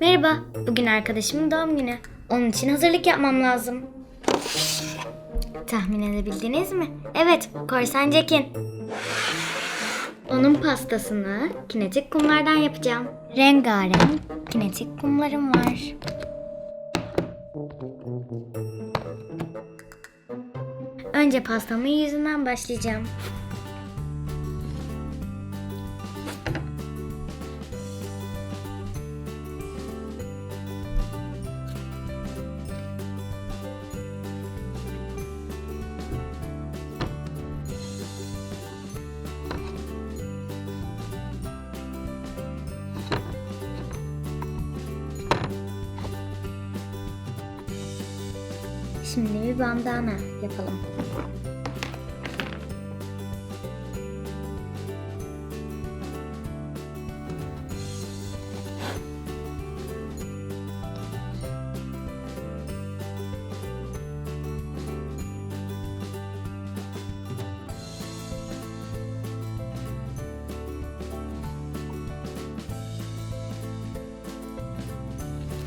Merhaba, bugün arkadaşımın doğum günü. Onun için hazırlık yapmam lazım. Tahmin edebildiniz mi? Evet, Korsan Jack'in. Onun pastasını kinetik kumlardan yapacağım. Rengarenk kinetik kumlarım var. Önce pastamın yüzünden başlayacağım. Şimdi bir bandana yapalım.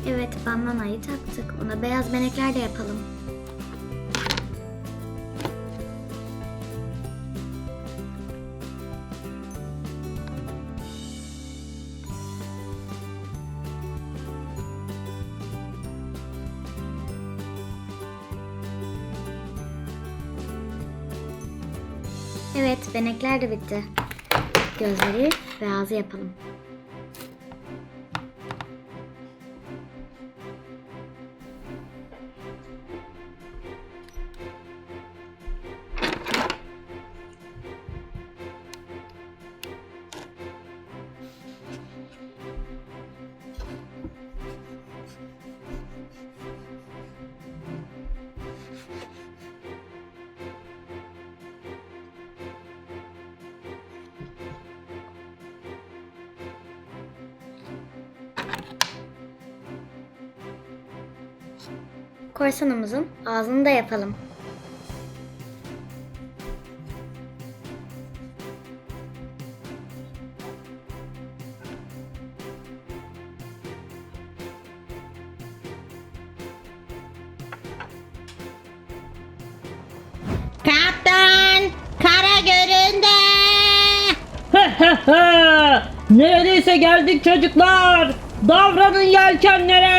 Evet, bandanayı taktık. Ona beyaz benekler de yapalım. Evet, benekler de bitti. Gözleri ve ağzı yapalım. Korsanımızın ağzını da yapalım. Kaptan, kara göründü. Neredeyse geldik çocuklar. Davranın yelkenlere.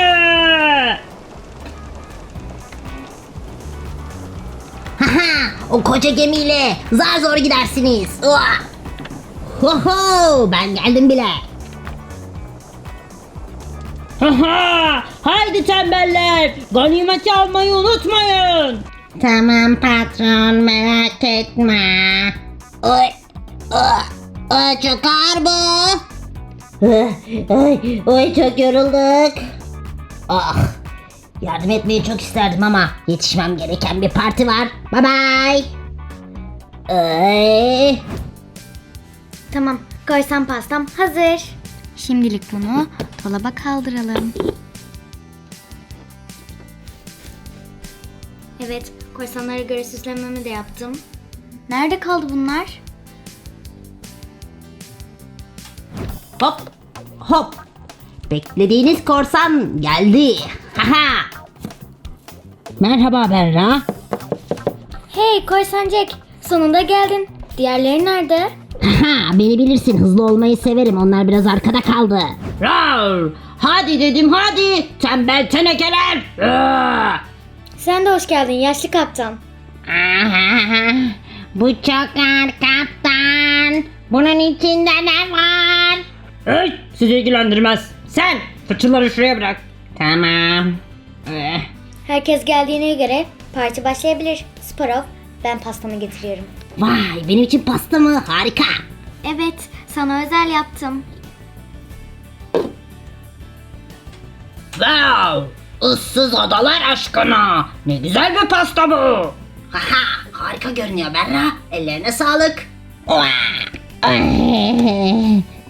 Haha, o koca gemiyle zar zor gidersiniz. Uah! Hoho, ben geldim bile. Haha, haydi tembeller. Ganimeti almayı unutmayın. Tamam patron, merak etme. Oy, oy, oy çok ağır bu. Oy, oy, oy çok yorulduk. Ah, yardım etmeyi çok isterdim ama yetişmem gereken bir parti var. Bye bye. Ay. Tamam, korsan pastam hazır. Şimdilik bunu dolaba kaldıralım. Evet, korsanlara göre süslememi de yaptım. Nerede kaldı bunlar? Hop hop. Beklediğiniz korsan geldi. Haha. Merhaba Berra. Hey korsan Jack, sonunda geldin. Diğerleri nerede? Haha beni bilirsin hızlı olmayı severim onlar biraz arkada kaldı. Rar, hadi dedim hadi. Tembel tenekeler. Sen de hoş geldin yaşlı kaptan. Aha, bu çok ağır kaptan. Bunun içinde ne var? Hey, sizi ilgilendirmez. Sen fıçıları şuraya bırak. Tamam. Eh, Herkes geldiğine göre parti başlayabilir. Sparov, ben pastamı getiriyorum. Vay benim için pasta mı? Harika. Evet, sana özel yaptım. Wow, ıssız adalar aşkına. Ne güzel bir pasta bu. Haha harika görünüyor Berra. Ellerine sağlık. Oha. Ay,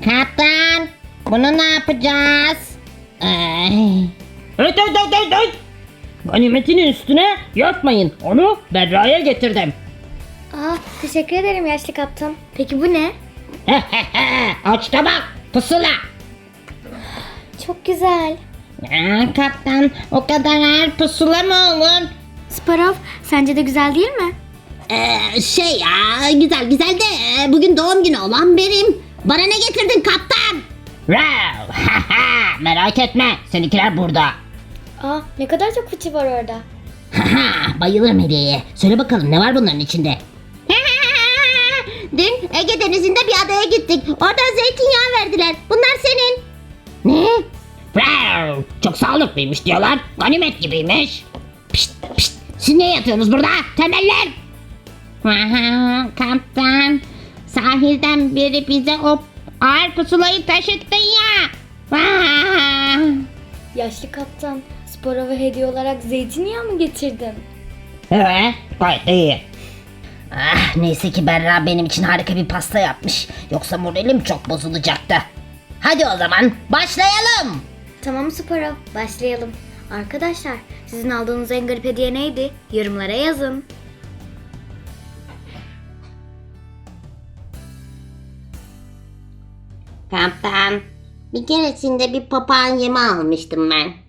Kaptan bunu ne yapacağız? Evet evet evet evet, evet. Ganimetinin üstüne yatmayın. Onu Berra'ya getirdim. Aa, teşekkür ederim yaşlı kaptan. Peki bu ne? Aç tabak pusula. çok güzel. Aa, kaptan o kadar ağır pusula mı olur? Sparrow, sence de güzel değil mi? Ee, şey ya güzel güzel de e, bugün doğum günü olan benim. Bana ne getirdin kaptan? Rav! Merak etme. Seninkiler burada. Aa, ne kadar çok fıçı var orada. Bayılırım hediyeye. Söyle bakalım ne var bunların içinde? Dün Ege Denizi'nde bir adaya gittik. Orada zeytinyağı verdiler. Bunlar senin. Ne? Rav! Çok sağlıklıymış diyorlar. Ganimet gibiymiş. Pişt pişt. Siz ne yatıyorsunuz burada? Tembeller. Aha, kaptan. Sahilden biri bize o ağır pusulayı taşıttı. Yaşlı kaptan, Sparrow'a hediye olarak zeytinyağı mı getirdin? Evet, gayet iyi. Ah, neyse ki Berra benim için harika bir pasta yapmış. Yoksa moralim çok bozulacaktı. Hadi o zaman başlayalım. Tamam Sparrow, başlayalım. Arkadaşlar, sizin aldığınız en garip hediye neydi? Yorumlara yazın. Kaptan, bir keresinde bir papağan yemi almıştım ben.